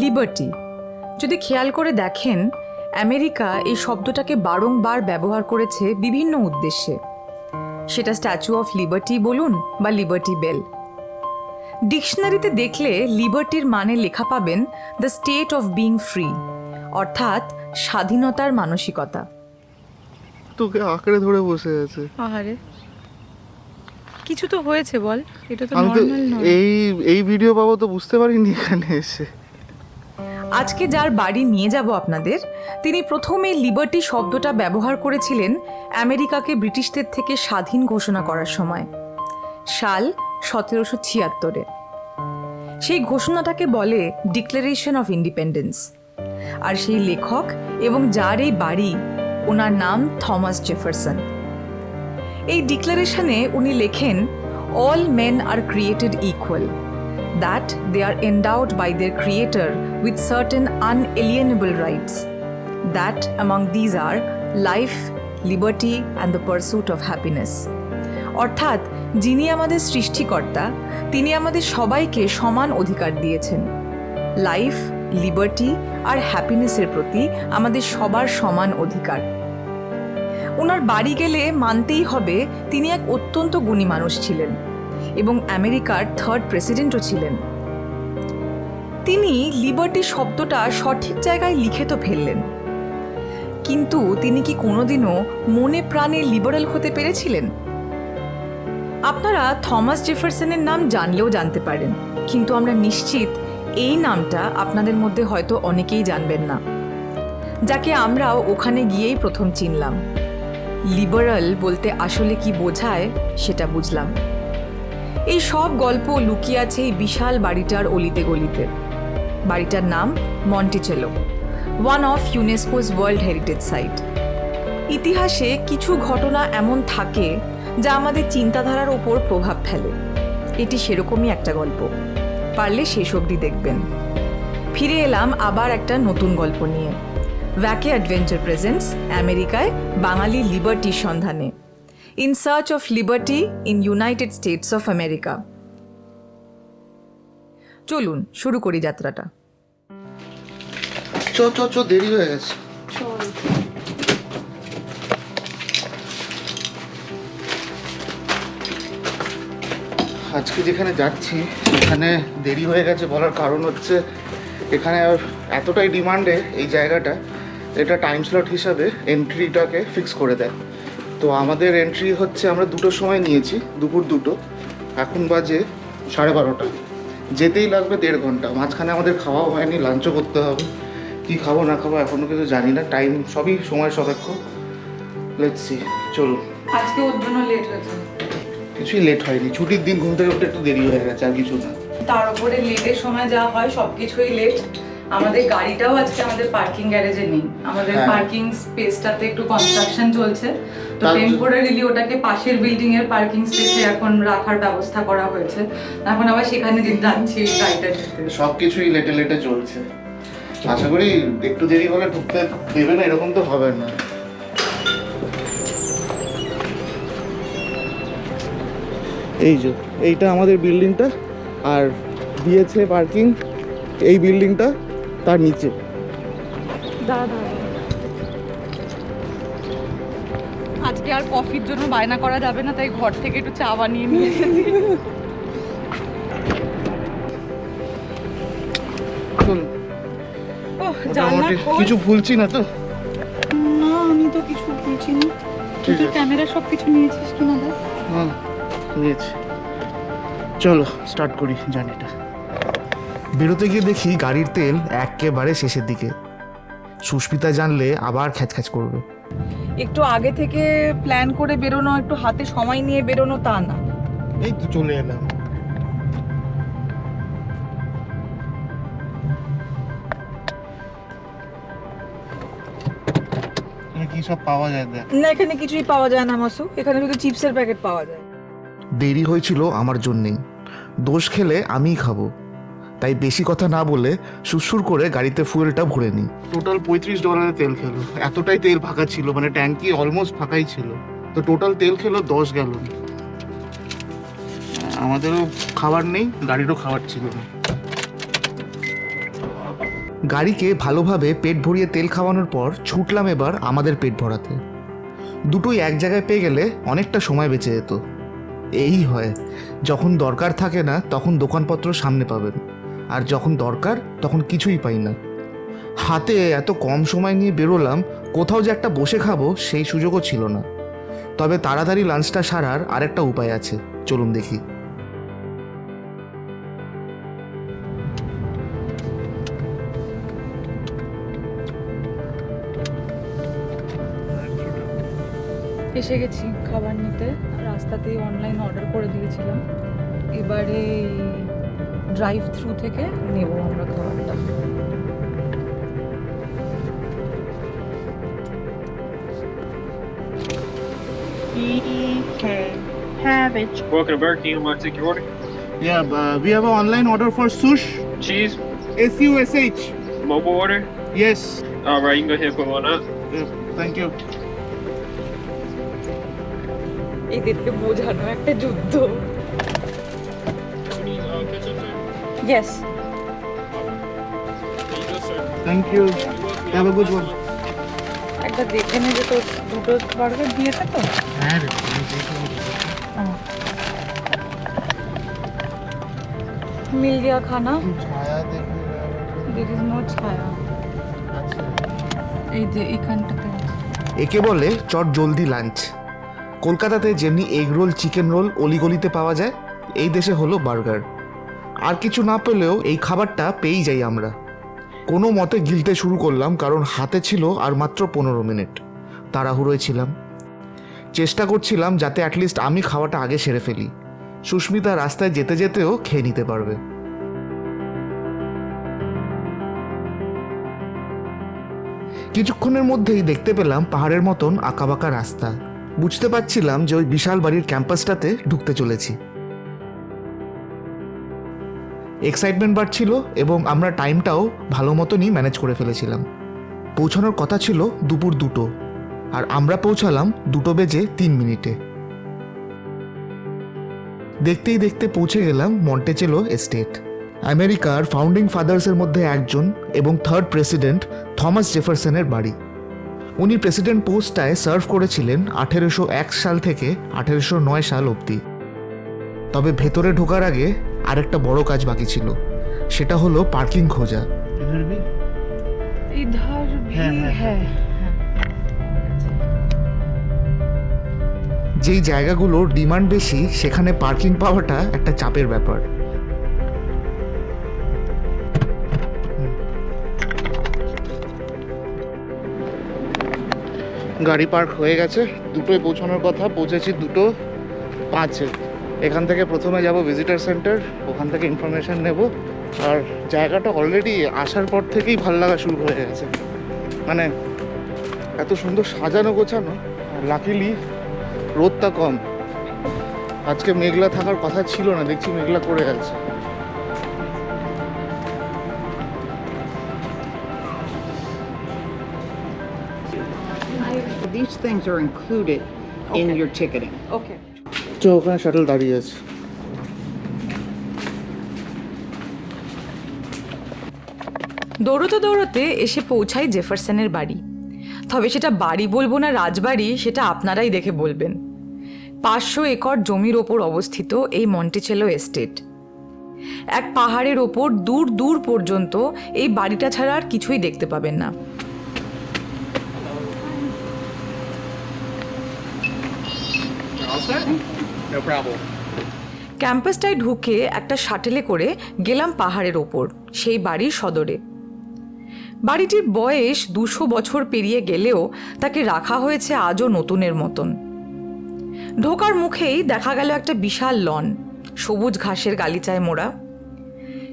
Liberty যদি খেয়াল করে দেখেন আমেরিকা এই শব্দটাকে বারংবার ব্যবহার করেছে বিভিন্ন উদ্দেশ্যে। সেটা স্ট্যাচু অফ লিবার্টি বলুন বা লিবার্টি বেল ডিকশনারিতে দেখলে লিবার্টির মানে লেখা পাবেন the state of being free অর্থাৎ স্বাধীনতার মানসিকতা। তোকে আঁকড়ে ধরে বসে আছে। আহারে। কিছু তো হয়েছে বল এটা তো আমি নর্মাল নয়। এই এই ভিডিও পাবো তো বুঝতে পারিনি এখানে এসে। আজকে যার বাড়ি নিয়ে যাব আপনাদের, তিনি প্রথমে লিবার্টি শব্দটা ব্যবহার করেছিলেন আমেরিকাকে ব্রিটিশদের থেকে স্বাধীন ঘোষণা করার সময়, সাল সতেরোশো ছিয়াত্তরে। সেই ঘোষণাটাকে বলে ডিক্লারেশন অফ ইন্ডিপেন্ডেন্স আর সেই লেখক এবং যার এই বাড়ি, ওনার নাম থমাস জেফারসন। এই ডিক্লারেশনে উনি লেখেন all men are created equal that they are endowed by their Creator with certain unalienable rights. That among these are life, liberty, and the pursuit of happiness. অর্থাৎ যিনি আমাদের সৃষ্টিকর্তা তিনি আমাদের সবাইকে সমান অধিকার দিয়েছেন লাইফ লিবার্টি আর হ্যাপিনেসের প্রতি আমাদের সবার সমান অধিকার ওনার বাড়ি গেলে মানতেই হবে তিনি এক অত্যন্ত গুণী মানুষ ছিলেন এবং আমেরিকার থার্ড প্রেসিডেন্টও ছিলেন। তিনি লিবার্টি শব্দটা সঠিক জায়গায় লিখে তো ফেললেন। কিন্তু তিনি কি কোনোদিনও মনে প্রাণে লিবারেল হতে পেরেছিলেন? আপনারা থমাস জেফারসনের নাম জানলেও জানতে পারেন, কিন্তু আমরা নিশ্চিত এই নামটা আপনাদের মধ্যে হয়তো অনেকেই জানবেন না। যাকে আমরাও ওখানে গিয়েই প্রথম চিনলাম। লিবারাল বলতে আসলে কি বোঝায় সেটা বুঝলাম। এই সব গল্প লুকিয়ে আছে এই বিশাল বাড়িটার অলিতে গলিতে। বাড়িটার নাম Monticello one of UNESCO's world heritage site ইতিহাসে কিছু ঘটনা এমন থাকে যা আমাদের চিন্তাধারার ওপর প্রভাব ফেলে। এটি সেরকমই একটা গল্প। পারলে শেষ অবধি দেখবেন। ফিরে এলাম আবার একটা নতুন গল্প নিয়ে। ভ্যাকে অ্যাডভেঞ্চার প্রেজেন্টস আমেরিকায় বাঙালি লিবার্টির সন্ধানে। In search of liberty in United States of America চলুন শুরু করি যাত্রাটা। চ চ চ দেরি হয়ে গেছে। আজকে যেখানে যাচ্ছি সেখানে দেরি হয়ে গেছে বলার কারণ হচ্ছে এখানে এতটাই ডিমান্ডে এই জায়গাটা এটা টাইম স্লট হিসাবে এন্ট্রিটাকে ফিক্স করে দেয়। তো আমাদের এন্ট্রি হচ্ছে আমরা দুটোর সময় নিয়েছি দুপুর দুটো। এখন বাজে সাড়ে বারোটা। যেতেই লাগবে দেড় ঘণ্টা। মাঝখানে আমাদের খাওয়াও হয়নি লাঞ্চও করতে হবে। কি খাব না খাব এখনও কিছু জানি না। টাইম সবই সময় সাপেক্ষ। লেটসি চলুন। আজকে ওর জন্য লেট হয়েছে। কিছুই লেট হয়নি। ছুটির দিন ঘুম থেকে উঠতে একটু দেরি হয়ে গেছে আর কিছু না। তার উপরে লেটের সময় যা হয় সবকিছুই লেট আমাদের গাড়িটাও আজকে আমাদের পার্কিং গ্যারেজে নেই। আমাদের হ্যাঁ। পার্কিং স্পেসটাতে একটু কনস্ট্রাকশন চলছে। তো টেম্পোরারিলি ওটাকে পাশের বিল্ডিং এর পার্কিং স্পেসে এখন রাখার ব্যবস্থা করা হয়েছে। এখন আবার সেখানে যে যাচ্ছি গাড়িটা ঢুকতে সব কিছুই লেটে লেটে চলছে। আশা করি একটু দেরি হলে ঢুকতে দেবে না এরকম তো হবে না। এই যে এইটা আমাদের বিল্ডিংটা আর দিয়েছে পার্কিং এই বিল্ডিংটা তার নিচে। আজকে আর কফির জন্য বায়না করা যাবে না তাই ঘর থেকে একটু চা বানিয়ে নিয়ে এসেছি। কিছু ভুলছি না তো? না আমি তো কিছু বলছি না। তুই ঠিক তো আছে। ক্যামেরা সব কিছু নিয়েছিস হ্যাঁ নিয়েছি। চলো স্টার্ট করি জার্নিটা বেরোতে গিয়ে দেখি গাড়ির তেল একেবারে শেষের দিকে। সুস্মিতা জানলে আবার খ্যাচখ্যাচ করবে। একটু আগে থেকে প্ল্যান করে বেরোনো একটু হাতে সময় নিয়ে বেরোনো তা না। এই তো চলে এলাম। কি সব পাওয়া যায় দেখ? না এখানে কিছুই পাওয়া যায় না মাসু। এখানে শুধু চিপসের প্যাকেট পাওয়া যায়। দেরি হয়েছিল আমার জন্যেই। দোষ খেলে আমিই খাব। তাই বেশি কথা না বলে সুসুর করে গাড়িতে ফুয়েলটা ভরে নিই। টোটাল পঁয়ত্রিশ ডলারের তেল খেলো। এতটাই তেল ফাঁকা ছিল মানে ট্যাঙ্কি অলমোস্ট ফাঁকাই ছিল। তো টোটাল তেল খেলো দশ গ্যালন আমাদেরও খাবার নেই গাড়িরও খাবার ছিল না। গাড়িকে ভালোভাবে পেট ভরিয়ে তেল খাওয়ানোর পর ছুটলাম এবার আমাদের পেট ভরাতে। দুটোই এক জায়গায় পেয়ে গেলে অনেকটা সময় বেঁচে যেত। এই হয় যখন দরকার থাকে না তখন দোকানপত্র সামনে পাবেন। আর যখন দরকার, তখন কিছুই পাই না। হাতে এত কম সময় নিয়ে বেরোলাম, কোথাও যে একটা বসে খাব, সেই সুযোগও ছিল না। তবে তাড়াতাড়ি লাঞ্চটা সারার আরেকটা উপায় আছে। চলুন দেখি। এসে গেছি খাবার নিতে। রাস্তাতেই অনলাইন অর্ডার করে দিয়েছিলাম। এবারে ড্রাইভ থ্রু থেকে নেব আমরা খাবারটা Okay. Have it. Welcome to Burger King. Want to take your order? Yeah, uh, we have an online order for sush. Cheese, S U S H. mobile order. Yes. All right, you can go ahead and put one up. Yeah, thank you. এদেরকে বোঝানো একটা যুদ্ধ sir. Thank you. Have a good one. একটা দেখে নেবে তো দুটো burger দিয়েছে তো। হ্যাঁ রে মিল গিয়া খানা ছায়া দেখে দের ইজ নো ছায়া। এই যে এইখানটাতে আছে। একে বলে চট জলদি লাঞ্চ। কলকাতাতে যেমনি এগ রোল চিকেন রোল অলিগলিতে পাওয়া যায় এই দেশে হলো বার্গার। আর কিছু না পেলেও এই খাবারটা পেয়েই যাই আমরা। কোনো মতে গিলতে শুরু করলাম, কারণ হাতে ছিল আর মাত্র পনেরো মিনিট। তাড়াহুড়োয় ছিলাম। চেষ্টা করছিলাম যাতে অ্যাটলিস্ট আমি খাওয়াটা আগে সেরে ফেলি। সুস্মিতা রাস্তায় যেতে যেতেও খেয়ে নিতে পারবে। কিছুক্ষণের মধ্যেই দেখতে পেলাম পাহাড়ের মতন আঁকাবাঁকা রাস্তা। বুঝতে পারছিলাম যে ওই বিশাল বাড়ির ক্যাম্পাসটাতে ঢুকতে চলেছি। এক্সাইটমেন্ট বাড়ছিল এবং আমরা টাইমটাও ভালো মতনই ম্যানেজ করে ফেলেছিলাম। পৌঁছানোর কথা ছিল দুপুর দুটো, আর আমরা পৌঁছালাম দুটো বেজে তিন মিনিটে। দেখতেই দেখতে পৌঁছে গেলাম মন্টেচেলো এস্টেট আমেরিকার ফাউন্ডিং ফাদার্সের মধ্যে একজন এবং থার্ড প্রেসিডেন্ট থমাস জেফারসনের বাড়ি। উনি প্রেসিডেন্ট পোস্টটায় সার্ভ করেছিলেন আঠেরোশো এক সাল থেকে আঠেরোশো নয় সাল অবধি। তবে ভেতরে ঢোকার আগে আর একটা বড় কাজ বাকি ছিল। সেটা হলো পার্কিং খোঁজা। হ্যাঁ, হ্যাঁ, হ্যাঁ। যেই জায়গাগুলোর ডিমান্ড বেশি সেখানে পার্কিং পাওয়াটা একটা চাপের ব্যাপার। গাড়ি পার্ক হয়ে গেছে। দুটোই পৌঁছানোর কথা পৌঁছেছি দুটো পাঁচে। এখান থেকে প্রথমে যাব ভিজিটার সেন্টার ওখান থেকে ইনফরমেশন নেব। আর জায়গাটা অলরেডি আসার পর থেকেই ভালো লাগা শুরু হয়ে গেছে। মানে এত সুন্দর সাজানো গোছানো লাকিলি রোদটা কম। আজকে মেঘলা থাকার কথা ছিল না দেখছি মেঘলা করে গেছে These things are included okay. in your ticketing. ওকে তো ওখানে শাটল দাঁড়িয়ে আছে। দৌড়তে দৌড়তে এসে পৌঁছাই জেফারসনের বাড়ি। তবে সেটা বাড়ি বলব না, রাজবাড়ি, সেটা আপনারাই দেখে বলবেন। পাঁচশো একর জমির ওপর অবস্থিত এই মন্টিচেলো এস্টেট। এক পাহাড়ের ওপর দূর দূর পর্যন্ত এই বাড়িটা ছাড়া আর কিছুই দেখতে পাবেন না All set? No problem. ক্যাম্পাসটায় ঢুকে একটা শাটেলে করে গেলাম পাহাড়ের ওপর, সেই বাড়ির সদরে। বাড়িটির বয়স দুশো বছর পেরিয়ে গেলেও তাকে রাখা হয়েছে আজও নতুনের মতন। ঢোকার মুখেই দেখা গেল একটা বিশাল লন, সবুজ ঘাসের গালিচায় মোড়া।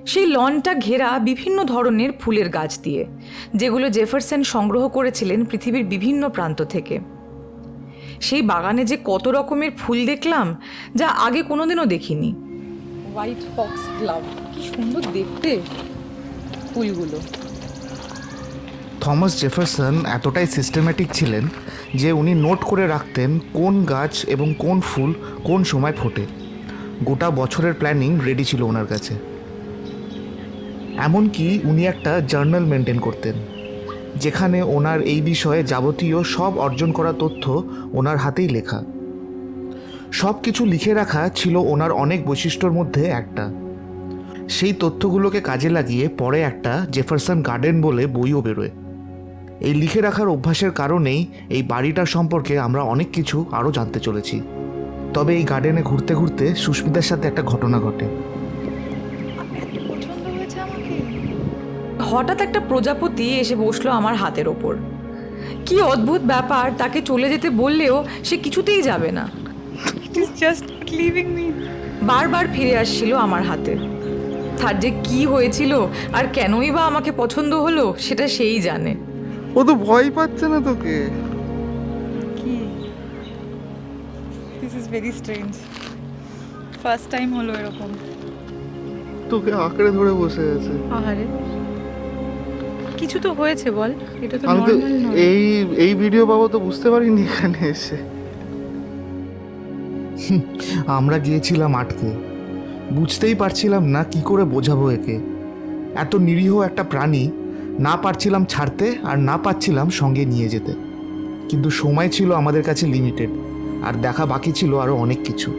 সেই লনটা ঘেরা বিভিন্ন ধরনের ফুলের গাছ দিয়ে, যেগুলো জেফারসন সংগ্রহ করেছিলেন পৃথিবীর বিভিন্ন প্রান্ত থেকে। সেই বাগানে যে কত রকমের ফুল দেখলাম যা আগে কোনোদিনও দেখিনি। হোয়াইট ফক্স গ্লাভ কি সুন্দর দেখতে ফুলগুলো। থমাস জেফারসন এতটাই সিস্টেম্যাটিক ছিলেন যে উনি নোট করে রাখতেন কোন গাছ এবং কোন ফুল কোন সময় ফোটে। গোটা বছরের প্ল্যানিং রেডি ছিল ওনার কাছে। এমনকি উনি একটা জার্নাল মেনটেন করতেন। যেখানে ওনার এই বিষয়ে যাবতীয় সব অর্জন করা তথ্য ওনার হাতেই লেখা। সব কিছু লিখে রাখা ছিল ওনার অনেক বৈশিষ্ট্যর মধ্যে একটা। সেই তথ্যগুলোকে কাজে লাগিয়ে পরে একটা জেফারসন গার্ডেন বলে বইও বেরোয়। এই লিখে রাখার অভ্যাসের কারণেই এই বাড়িটার সম্পর্কে আমরা অনেক কিছু আরও জানতে চলেছি। তবে এই গার্ডেনে ঘুরতে ঘুরতে সুস্মিতার সাথে একটা ঘটনা ঘটে। হঠাৎ একটা প্রজাপতি এসে বসল আমার হাতের ওপর। কি অদ্ভুত ব্যাপার তাকে চলে যেতে বললেও সে কিছুতেই যাবে না। It is just leaving me বারবার ফিরে আসছিল আমার হাতে। তার যে কি হয়েছিল আর কেনই বা আমাকে পছন্দ হলো সেটা সেই জানে। ও তো ভয় পাচ্ছে না তোকে। কি? This is very strange first time হলো এরকম। তোকে আঁকড়ে ধরে বসে আছে। আহারে। কিছু তো হয়েছে বল এটা তো আমি তো এই এই ভিডিও পাবো তো বুঝতে পারিনি এখানে এসে। আমরা গিয়েছিলাম আটকে। বুঝতেই পারছিলাম না কি করে বোঝাবো একে। এত নিরীহ একটা প্রাণী না পারছিলাম ছাড়তে আর না পাচ্ছিলাম সঙ্গে নিয়ে যেতে। কিন্তু সময় ছিল আমাদের কাছে লিমিটেড আর দেখা বাকি ছিল আরও অনেক কিছু।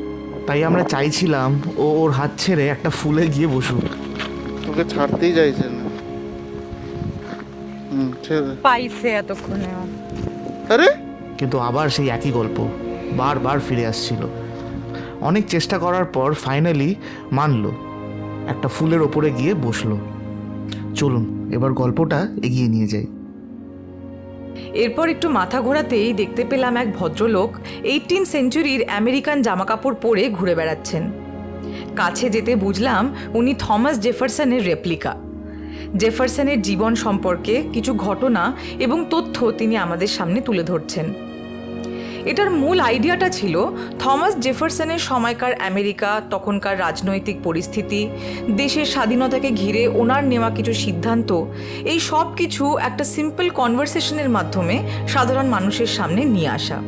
তাই আমরা চাইছিলাম ও ওর হাত ছেড়ে একটা ফুলে গিয়ে বসুক। তোকে ছাড়তেই চাইছে না। পাইছে এতক্ষণে। আরে? কিন্তু আবার সেই একই গল্প বারবার ফিরে আসছিল। অনেক চেষ্টা করার পর ফাইনালি মানলো একটা ফুলের ওপরে গিয়ে বসল। চলুন এবার গল্পটা এগিয়ে নিয়ে যাই। এরপর একটু মাথা ঘোরাতেই দেখতে পেলাম এক ভদ্রলোক এইটিন সেঞ্চুরির আমেরিকান জামাকাপড় পরে ঘুরে বেড়াচ্ছেন। কাছে যেতে বুঝলাম উনি থমাস জেফারসনের রেপ্লিকা জেফারসনের জীবন সম্পর্কে কিছু ঘটনা এবং তথ্য তিনি আমাদের সামনে তুলে ধরছেন। এটার মূল আইডিয়াটা ছিল থমাস জেফারসনের সময়কার আমেরিকা, তখনকার রাজনৈতিক পরিস্থিতি, দেশের স্বাধীনতাকে ঘিরে ওনার নেওয়া কিছু সিদ্ধান্ত, এই সব কিছু একটা সিম্পল কনভারসেশনের মাধ্যমে সাধারণ মানুষের সামনে নিয়ে আসা।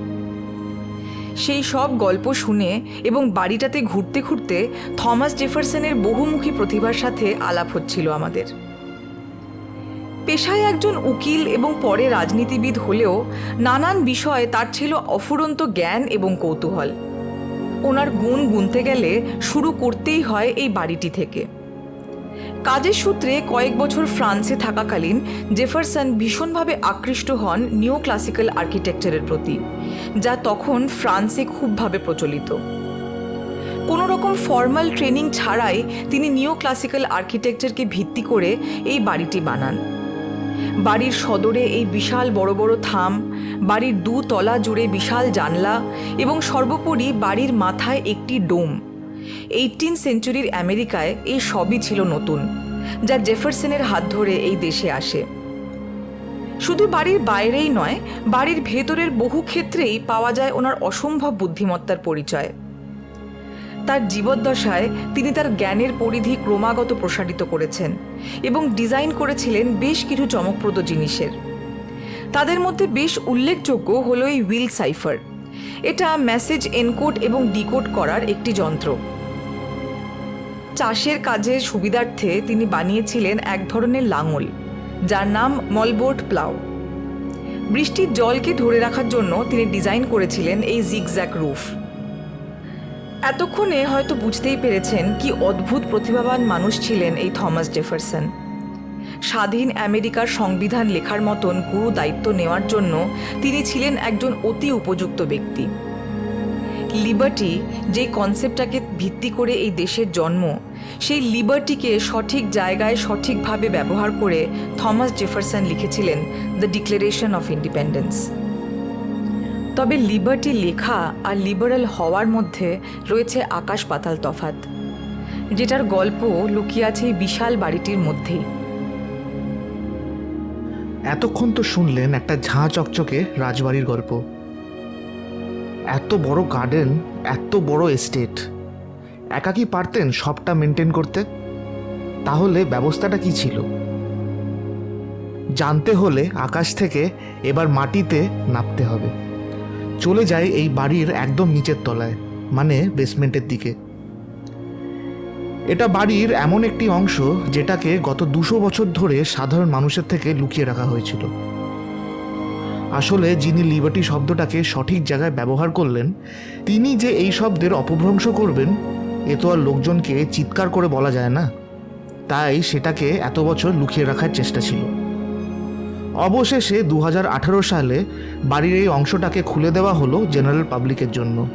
সেই সব গল্প শুনে এবং বাড়িটাতে ঘুরতে ঘুরতে থমাস জেফারসনের বহুমুখী প্রতিভার সাথে আলাপ হচ্ছিল আমাদের। পেশায় একজন উকিল এবং পরে রাজনীতিবিদ হলেও নানান বিষয়ে তার ছিল অফুরন্ত জ্ঞান এবং কৌতূহল। ওনার গুণ গুনতে গেলে শুরু করতেই হয় এই বাড়িটি থেকে। কাজের সূত্রে কয়েক বছর ফ্রান্সে থাকাকালীন জেফারসন ভীষণভাবে আকৃষ্ট হন নিও ক্লাসিক্যাল আর্কিটেকচারের প্রতি, যা তখন ফ্রান্সে খুবভাবে প্রচলিত। কোনো রকম ফর্মাল ট্রেনিং ছাড়াই তিনি নিও ক্লাসিক্যাল আর্কিটেকচারকে ভিত্তি করে এই বাড়িটি বানান। বাড়ির সদরে এই বিশাল বড় বড় থাম, বাড়ির দু তলা জুড়ে বিশাল জানলা এবং সর্বোপরি বাড়ির মাথায় একটি ডোম। এইটিন সেঞ্চুরির আমেরিকায় এই সবই ছিল নতুন, যা জেফারসনের হাত ধরে এই দেশে আসে। শুধু বাড়ির বাইরেই নয়, বাড়ির ভেতরের বহু ক্ষেত্রেই পাওয়া যায় ওনার অসম্ভব বুদ্ধিমত্তার পরিচয়। তার জীবদ্দশায় তিনি তার জ্ঞানের পরিধি ক্রমাগত প্রসারিত করেছেন এবং ডিজাইন করেছিলেন বেশ কিছু চমকপ্রদ জিনিসের। তাদের মধ্যে বেশ উল্লেখযোগ্য হলো এই উইল সাইফার। এটা মেসেজ এনকোড এবং ডিকোড করার একটি যন্ত্র। চাষের কাজের সুবিধার্থে তিনি বানিয়েছিলেন এক ধরনের লাঙল, যার নাম মলবোর্ড প্লাউ। বৃষ্টির জলকে ধরে রাখার জন্য তিনি ডিজাইন করেছিলেন এই জিগজ্যাক রুফ। এতক্ষণে হয়তো বুঝতেই পেরেছেন কি অদ্ভুত প্রতিভাবান মানুষ ছিলেন এই থমাস জেফারসন। স্বাধীন আমেরিকার সংবিধান লেখার মতন গুরু দায়িত্ব নেওয়ার জন্য তিনি ছিলেন একজন অতি উপযুক্ত ব্যক্তি। লিবার্টি যে কনসেপ্টটাকে ভিত্তি করে এই দেশের জন্ম, সেই লিবার্টিকে সঠিক জায়গায় সঠিকভাবে ব্যবহার করে থমাস জেফারসন লিখেছিলেন দ্য ডিক্লারেশন অফ ইন্ডিপেন্ডেন্স তবে লিবার্টি লেখা আর লিবারেল হওয়ার মধ্যে রয়েছে আকাশ পাতাল তফাত যেটার গল্প লুকিয়ে আছে এই বিশাল বাড়িটির মধ্যেই। এতক্ষণ তো শুনলেন একটা ঝাঁ চকচকে রাজবাড়ির গল্প। এত বড় গার্ডেন এত বড় এস্টেট একা কি পারতেন সবটা মেনটেন করতে? তাহলে ব্যবস্থাটা কি ছিল? জানতে হলে আকাশ থেকে এবার মাটিতে নামতে হবে। চলে যায় এই বাড়ির একদম নিচের তলায় মানে বেসমেন্টের দিকে। এটা বাড়ির এমন একটি অংশ যেটাকে গত দুশো বছর ধরে সাধারণ মানুষের থেকে লুকিয়ে রাখা হয়েছিল। আসলে যিনি লিবার্টি শব্দটাকে সঠিক জায়গায় ব্যবহার করলেন, তিনি যে এই শব্দের অপভ্রংশ করবেন, এ তো আর লোকজনকে চিৎকার করে বলা যায় না। তাই সেটাকে এত বছর লুকিয়ে রাখার চেষ্টা ছিল। অবশেষে দু হাজার আঠারো সালে বাড়ির এই অংশটাকে খুলে দেওয়া হলো জেনারেল পাবলিকের জন্য।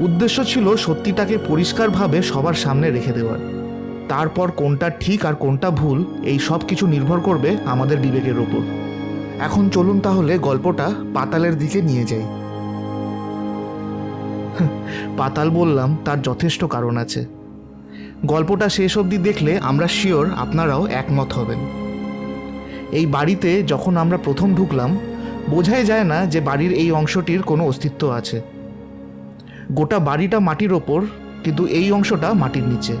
উদ্দেশ্য ছিল সত্যিটাকে পরিষ্কারভাবে সবার সামনে রেখে দেওয়ার। তারপর কোনটা ঠিক আর কোনটা ভুল, এই সব কিছু নির্ভর করবে আমাদের বিবেকের ওপর। এখন চলুন তাহলে গল্পটা পাতালের দিকে নিয়ে যাই। পাতাল বললাম, তার যথেষ্ট কারণ আছে। গল্পটা শেষ অবধি দেখলে আমরা শিওর আপনারাও একমত হবেন। এই বাড়িতে যখন আমরা প্রথম ঢুকলাম, বোঝাই যায় না যে বাড়ির এই অংশটির কোনো অস্তিত্ব আছে। গোটা বাড়িটা মাটির ওপর, কিন্তু এই অংশটা মাটির নিচে।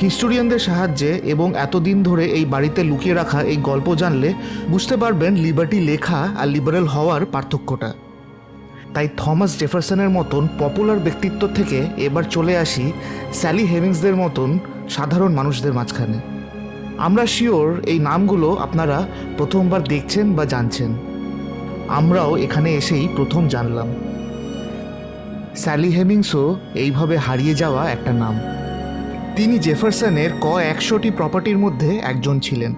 হিস্টোরিয়ানদের সাহায্যে এবং এতদিন ধরে এই বাড়িতে লুকিয়ে রাখা এই গল্প জানলে বুঝতে পারবেন লিবার্টি লেখা আর লিবারেল হওয়ার পার্থক্যটা। তাই থমাস জেফারসনের মতন পপুলার ব্যক্তিত্ব থেকে এবার চলে আসি স্যালি হেমিংসদের মতন সাধারণ মানুষদের মাঝখানে। আমরা শিওর এই নামগুলো আপনারা প্রথমবার দেখছেন বা জানছেন। আমরাও এখানে এসেই প্রথম জানলাম। স্যালি হেমিংসও এইভাবে হারিয়ে যাওয়া একটা নাম। তিনি জেফারসনের ক একশোটি প্রপার্টির মধ্যে একজন ছিলেন।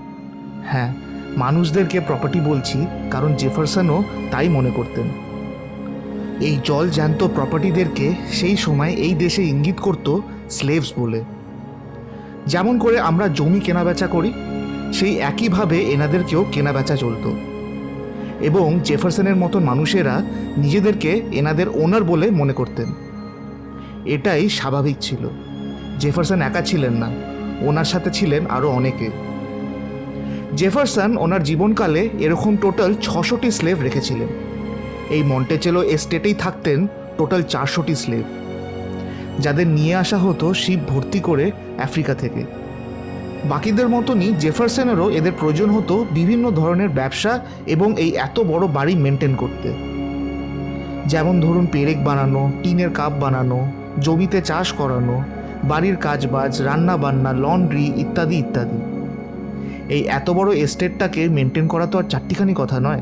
হ্যাঁ মানুষদেরকে প্রপার্টি বলছি, কারণ জেফারসনও তাই মনে করতেন। এই জল জ্যান্ত প্রপার্টিদেরকে সেই সময় এই দেশে ইঙ্গিত করত স্লেভস বলে। যেমন করে আমরা জমি কেনাবেচা করি, সেই একইভাবে এনাদেরকেও কেনাবেচা চলতো। এবং জেফারসনের মতন মানুষেরা নিজেদেরকে এনাদের ওনার বলে মনে করতেন। এটাই স্বাভাবিক ছিল। জেফারসন একা ছিলেন না, ওনার সাথে ছিলেন আরও অনেকে। জেফারসন ওনার জীবনকালে এরকম টোটাল ছশোটি স্লেভ রেখেছিলেন। এই মন্টেচেলো এস্টেটেই থাকতেন টোটাল চারশোটি স্লেভ। যাদের নিয়ে আসা হতো শিপ ভর্তি করে আফ্রিকা থেকে। বাকিদের মতনই জেফারসনেরও এদের প্রয়োজন হতো বিভিন্ন ধরনের ব্যবসা এবং এই এত বড় বাড়ি মেনটেন করতে। যেমন ধরুন পেরেক বানানো, টিনের কাপ বানানো, জমিতে চাষ করানো, বাড়ির কাজবাজ রান্না বান্না লন্ড্রি ইত্যাদি ইত্যাদি। এই এত বড় এস্টেটটাকে মেনটেন করা তো আর চারটিখানি কথা নয়।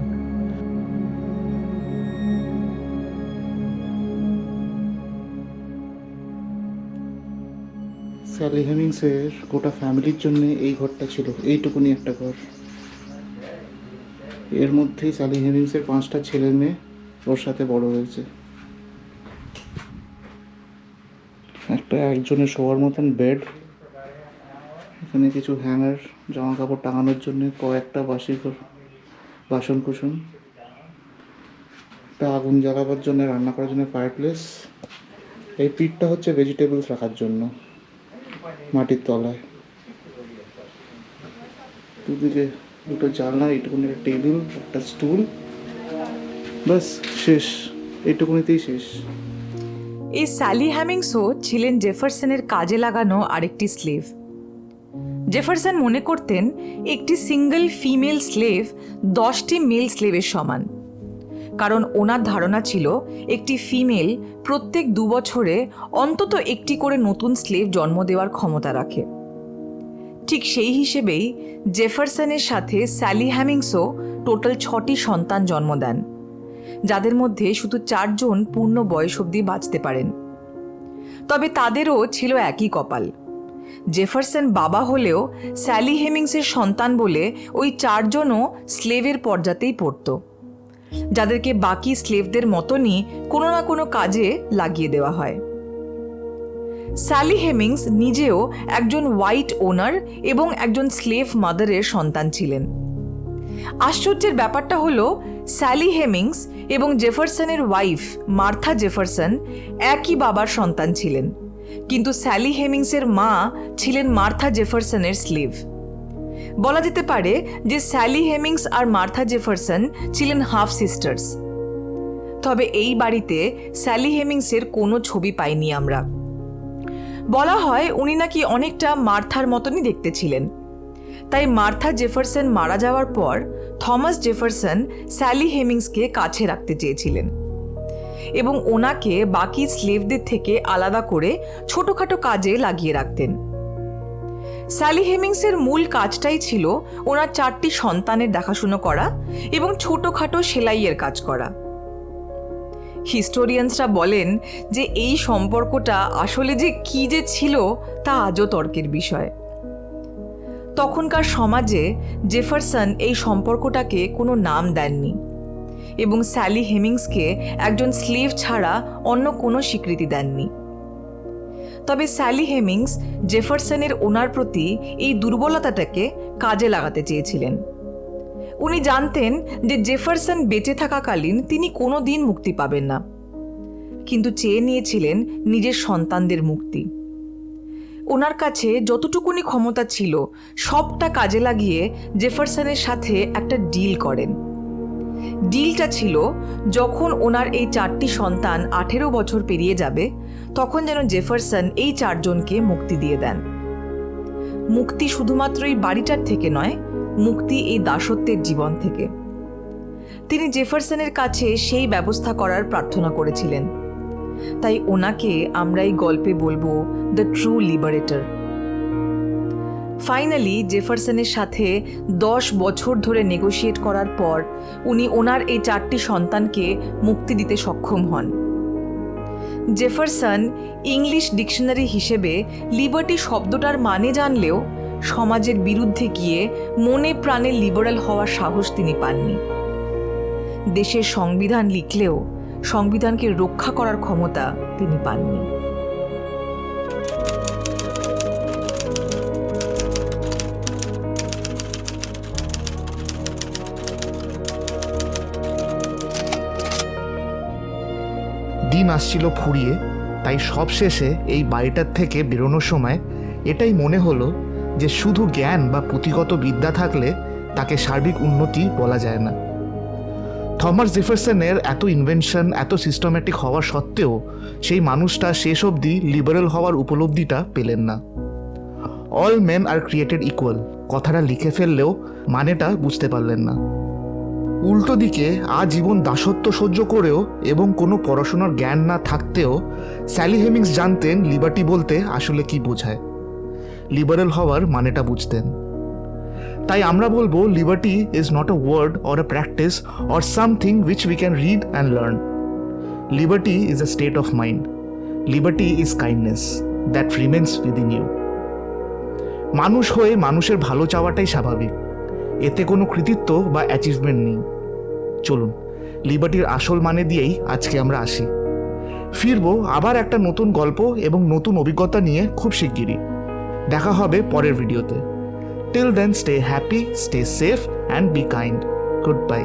স্যালি হেমিংসের গোটা ফ্যামিলির জন্য এই ঘরটা ছিল। এইটুকুনি একটা ঘর। এর মধ্যেই স্যালি হেমিংসের পাঁচটা ছেলে মেয়ে ওর সাথে বড় হয়েছে। একটা একজনের শোয়ার মতন বেড এখানে কিছু হ্যাঙ্গার জামা কাপড় টাঙানোর জন্য কয়েকটা বাসি বাসন কুসন একটা আগুন জ্বালাবার জন্য রান্না করার জন্য ফায়ার প্লেস এই পিঠটা হচ্ছে ভেজিটেবলস রাখার জন্য। মাটির তলায়। দুদিকে দুটো জানলা, এইটুকুনি একটা টেবিল, একটা স্টুল। বাস শেষ। এইটুকুনিতেই শেষ। এই স্যালি হ্যামিংসও ছিলেন জেফারসনের কাজে লাগানো আরেকটি স্লেভ। জেফারসন মনে করতেন, একটি সিঙ্গেল ফিমেল স্লেভ দশটি মেল স্লেভের সমান। কারণ ওনার ধারণা ছিল একটি ফিমেল প্রত্যেক দু বছরে অন্তত একটি করে নতুন স্লেভ জন্ম দেওয়ার ক্ষমতা রাখে। ঠিক সেই হিসেবেই জেফারসনের সাথে স্যালি হ্যামিংসও টোটাল ছটি সন্তান জন্ম দেন, যাদের মধ্যে শুধু চারজন পূর্ণ বয়স অবধি বাঁচতে পারেন। তবে তাদেরও ছিল একই কপাল। জেফারসন বাবা হলেও স্যালি হেমিংসের সন্তান বলে ওই চারজনও স্লেভের পর্যাতেই পড়ত। যাদেরকে বাকি স্লেভদের মতনই কোনো না কোনো কাজে লাগিয়ে দেওয়া হয়। স্যালি হেমিংস নিজেও একজন হোয়াইট ওনার এবং একজন স্লেভ মাদারের সন্তান ছিলেন। আশ্চর্যের ব্যাপারটা হলো, স্যালি হেমিংস এবং জেফারসনের ওয়াইফ মার্থা জেফারসন একই বাবার সন্তান ছিলেন। কিন্তু স্যালি হেমিংসের মা ছিলেন মার্থা জেফারসনের স্লিভ। বলা যেতে পারে যে স্যালি হেমিংস আর মার্থা জেফারসন ছিলেন হাফ সিস্টার্স। তবে এই বাড়িতে স্যালি হেমিংসের কোনো ছবি পাইনি আমরা। বলা হয় উনি নাকি অনেকটা মার্থার মতনই দেখতে ছিলেন। তাই মার্থা জেফারসন মারা যাওয়ার পর থমাস জেফারসন স্যালি হেমিংসকে কাছে রাখতে চেয়েছিলেন এবং ওনাকে বাকি স্লেভদের থেকে আলাদা করে ছোটোখাটো কাজে লাগিয়ে রাখতেন। স্যালি হেমিংসের মূল কাজটাই ছিল ওনার চারটি সন্তানের দেখাশুনো করা এবং ছোটোখাটো সেলাইয়ের কাজ করা। হিস্টোরিয়ানসরা বলেন যে এই সম্পর্কটা আসলে যে কী যে ছিল তা আজও তর্কের বিষয়। তখনকার সমাজে জেফারসন এই সম্পর্কটাকে কোনো নাম দেননি এবং স্যালি হেমিংসকে একজন স্লেভ ছাড়া অন্য কোনো স্বীকৃতি দেননি। তবে স্যালি হেমিংস জেফারসনের ওনার প্রতি এই দুর্বলতাটাকে কাজে লাগাতে চেয়েছিলেন। উনি জানতেন যে জেফারসন বেঁচে থাকাকালীন তিনি কোনো দিন মুক্তি পাবেন না। কিন্তু চেয়ে নিয়েছিলেন নিজের সন্তানদের মুক্তি। ওনার কাছে যতটুকুনি ক্ষমতা ছিল, সবটা কাজে লাগিয়ে জেফারসনের সাথে একটা ডিল করেন। ডিলটা ছিল, যখন ওনার এই চারটি সন্তান আঠেরো বছর পেরিয়ে যাবে তখন যেন জেফারসন এই চারজনকে মুক্তি দিয়ে দেন। মুক্তি শুধুমাত্র এই বাড়িটার থেকে নয়, মুক্তি এই দাসত্বের জীবন থেকে। তিনি জেফারসনের কাছে সেই ব্যবস্থা করার প্রার্থনা করেছিলেন। তাই ওনাকে আমরা এই গল্পে বলব, দ্য ট্রু লিবারেটর। ফাইনালি জেফারসনের সাথে দশ বছর ধরে নেগোশিয়েট করার পর উনি ওনার এই চারটি সন্তানকে মুক্তি দিতে সক্ষম হন। জেফারসন ইংলিশ ডিকশনারি হিসেবে লিবার্টি শব্দটার মানে জানলেও সমাজের বিরুদ্ধে গিয়ে মনে প্রাণে লিবারাল হওয়ার সাহস তিনি পাননি। দেশের সংবিধান লিখলেও সংবিধানকে রক্ষা করার ক্ষমতা তিনি পাননি। আসছিল ফুরিয়ে, তাই সবশেষে এই বাড়িটার থেকে বেরোনোর সময় এটাই মনে হলো যে শুধু জ্ঞান বা পুঁথিগত বিদ্যা থাকলে তাকে সার্বিক উন্নতি বলা যায় না। থমাস জেফারসনের এত ইনভেনশন এত সিস্টেম্যাটিক হওয়া সত্ত্বেও সেই মানুষটা শেষ অবধি লিবারেল হওয়ার উপলব্ধিটা পেলেন না। All men are created equal কথাটা লিখে ফেললেও মানেটা বুঝতে পারলেন না। উল্টো দিকে আজীবন দাসত্ব সহ্য করেও এবং কোনো পড়াশোনার জ্ঞান না থাকতেও স্যালি হেমিংস জানতেন লিবার্টি বলতে আসলে কি বোঝায়। লিবারেল হওয়ার মানেটা বুঝতেন। তাই আমরা বলব liberty is not a word or a practice or something which we can read and learn liberty is a state of mind liberty is kindness that remains within you মানুষ হয়ে মানুষের ভালো চাওয়াটাই স্বাভাবিক। এতে কোনো কৃতিত্ব বা অ্যাচিভমেন্ট নেই। চলুন লিবার্টির আসল মানে দিয়েই আজকে আমরা আসি। ফিরব আবার একটা নতুন গল্প এবং নতুন অভিজ্ঞতা নিয়ে খুব শিগগিরই। দেখা হবে পরের ভিডিওতে till then stay happy stay safe and be kind good bye